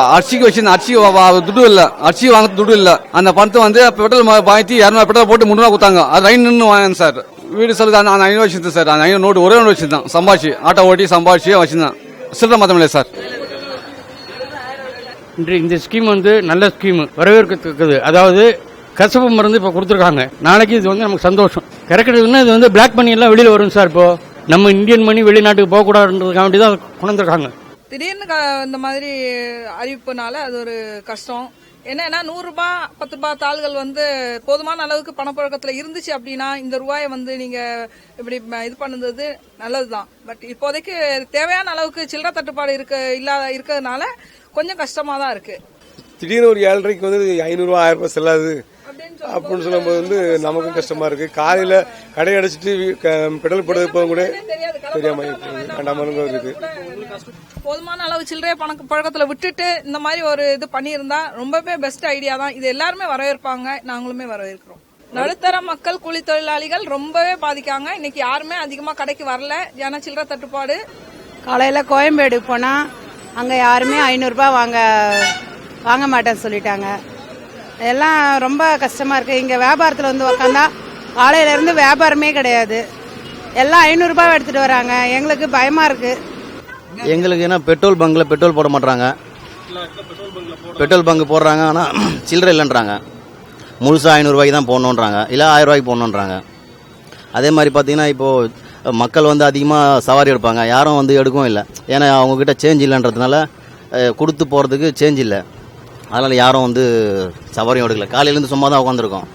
அரிசிக்கு வச்சிருந்தேன் அரிசி துடு இல்லை இல்ல. அரிசி வாங்க துடு இல்ல. அந்த பணத்தை வந்து பெட்ரோல் வாங்கி இரநூறு பெட்ரோல் போட்டு முந்நூறு கொடுத்தாங்க. அது ரைன் நின்று வாங்க சார். வீடு சொல்லுது அந்த ஐநூறு வச்சிருந்தேன் சார். அந்த ஐநூறு நோட்டு ஒரே நோட்டு வச்சிருந்தேன். சம்பாதிச்சு ஆட்டோ ஓட்டி சம்பாதிச்சு வச்சிருந்தேன். சில்லற மாற்ற முடியாது சார். இன்று இந்த ஸ்கீம் வந்து நல்ல ஸ்கீம் வரவேற்கத்தக்கது. அதாவது கசப்பு மருந்து இப்போ கொடுத்துருக்காங்க. நாளைக்கு இது வந்து நமக்கு சந்தோஷம். கரெக்டுன்னா இது வந்து பிளாக் மணி எல்லாம் வெளியில் வரும் சார் இப்போ. நம்ம இந்தியன் மணி வெளிநாட்டுக்கு போகக்கூடாதுன்றதுக்காக வேண்டி தான் கொண்டு வந்திருக்காங்க. திடீர்னு இந்த மாதிரி அறிவிப்புனால அது ஒரு கஷ்டம். என்னன்னா நூறு ரூபாய் பத்து ரூபாய் தாள்கள் வந்து போதுமான அளவுக்கு பணப்புழக்கத்துல இருந்துச்சு அப்படின்னா இந்த ரூபாயை வந்து நீங்க இப்படி இது பண்ணுறது நல்லதுதான். பட் இப்போதைக்கு தேவையான அளவுக்கு சில்லறை தட்டுப்பாடு இருக்க இல்லாத இருக்கிறதுனால கொஞ்சம் கஷ்டமா தான் இருக்கு. திடீர்னு ஒரு ஏழரைக்கு வந்து ஐநூறுரூவா ஆயிரம் ரூபாய் செல்லாது அப்படின்னு சொல்லும்போது வந்து நமக்கும் கஷ்டமா இருக்கு. காலையில கடை அடைச்சிட்டு பெட்ரோல் போடுறது போக கூட தெரியாம வேண்டாம இருக்கு. போதுமான அளவு சில்லறை பணக்க பழக்கத்துல விட்டுட்டு இந்த மாதிரி ஒரு இது பண்ணியிருந்தா ரொம்பவே பெஸ்ட் ஐடியா தான். இது எல்லாருமே வரவேற்பாங்க. நாங்களுமே வரவேற்கிறோம். நடுத்தர மக்கள் கூலி தொழிலாளிகள் ரொம்பவே பாதிக்காங்க. இன்னைக்கு யாருமே அதிகமா கடைக்கு வரல. ஏன்னா சில்லறை தட்டுப்பாடு. காலையில் கோயம்பேடு போனால் அங்கே யாருமே ஐநூறுரூபா வாங்க வாங்க மாட்டேன்னு சொல்லிட்டாங்க. எல்லாம் ரொம்ப கஷ்டமாக இருக்குது இங்கே வியாபாரத்தில் வந்து உக்காந்தா காலையிலேருந்து வியாபாரமே கிடையாது. எல்லாம் ஐநூறுரூபா எடுத்துகிட்டு வராங்க. எங்களுக்கு பயமாக இருக்குது எங்களுக்கு என்ன பெட்ரோல் பங்கில் பெட்ரோல் போட மாட்டுறாங்க பெட்ரோல் பங்க் போடுறாங்க ஆனால் சில்லறை இல்லைன்றாங்க. முழுசாக ஐநூறுரூவாய்க்கு தான் போடணுன்றாங்க. இல்லை ஆயிரம் ரூபாய்க்கு போடணுன்றாங்க. அதே மாதிரி பார்த்தீங்கன்னா இப்போது மக்கள் வந்து அதிகமாக சவாரி எடுப்பாங்க. யாரும் வந்து எடுக்கவும் இல்லை. ஏன்னா அவங்கக்கிட்ட சேஞ்ச் இல்லைன்றதுனால கொடுத்து போகிறதுக்கு சேஞ்ச் இல்லை. அதனால் யாரும் வந்து சவாரியும் எடுக்கல. காலையிலேருந்து சும்மா தான் உட்காந்துருக்கோம்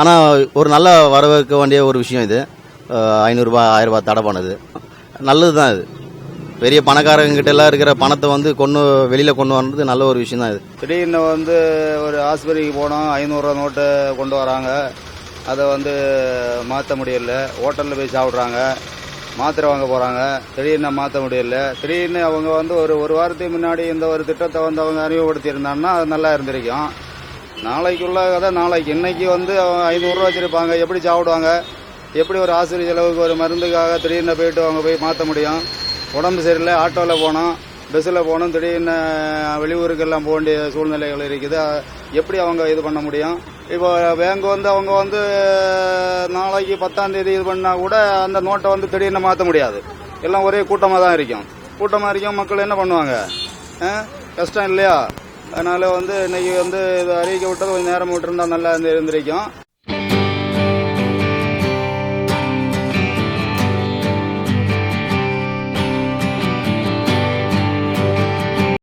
ஆனால் ஒரு நல்ல வரவேற்க வேண்டிய ஒரு விஷயம் இது. ஐநூறுரூபா ஆயிரரூபா தடை பண்ணுது. நல்லது தான் இது. பெரிய பணக்காரங்கிட்ட எல்லாம் இருக்கிற பணத்தை வந்து கொண்டு வெளியில் கொண்டு வர்றது நல்ல ஒரு விஷயம் தான் இது. திடீர்னு வந்து ஒரு ஆஸ்பத்திரிக்கு போனோம் ஐநூறுரூவா நோட்டு கொண்டு வராங்க. அதை வந்து மாற்ற முடியல. ஹோட்டலில் போய் சாப்பிட்றாங்க. மாத்திரை வாங்க போகிறாங்க திடீர்னு மாற்ற முடியல. திடீர்னு அவங்க வந்து ஒரு ஒரு வாரத்துக்கு முன்னாடி இந்த ஒரு திட்டத்தை வந்து அவங்க அறிமுகப்படுத்தியிருந்தாங்கன்னா அது நல்லா இருந்திருக்கும். நாளைக்குள்ள கதை நாளைக்கு இன்னைக்கு வந்து அவங்க ஐநூறுரூவா வச்சுருப்பாங்க. எப்படி சாப்பிடுவாங்க? எப்படி ஒரு ஆஸ்பத்திரி செலவுக்கு ஒரு மருந்துக்காக திடீர்னு போயிட்டு அவங்க போய் மாற்ற முடியும்? உடம்பு சரியில்லை ஆட்டோவில் போனோம் பஸ்ஸில் போனோம் திடீர்னு வெளியூருக்கெல்லாம் போக வேண்டிய சூழ்நிலைகள் இருக்குது. எப்படி அவங்க இது பண்ண முடியும்? இப்போ பேங்க் வந்து அவங்க வந்து நாளைக்கு பத்தாம் தேதி இது பண்ணால் கூட அந்த நோட்டை வந்து திடீர்னு மாற்ற முடியாது. எல்லாம் ஒரே கூட்டமாக தான் இருக்கும். கூட்டமாக இருக்கும் மக்கள் என்ன பண்ணுவாங்க? கஷ்டம் இல்லையா? அதனால வந்து இன்னைக்கு வந்து இது அறிவிக்க விட்டது கொஞ்சம் நேரம் விட்டுருந்தா நல்லா இருந்து இருந்திருக்கும்.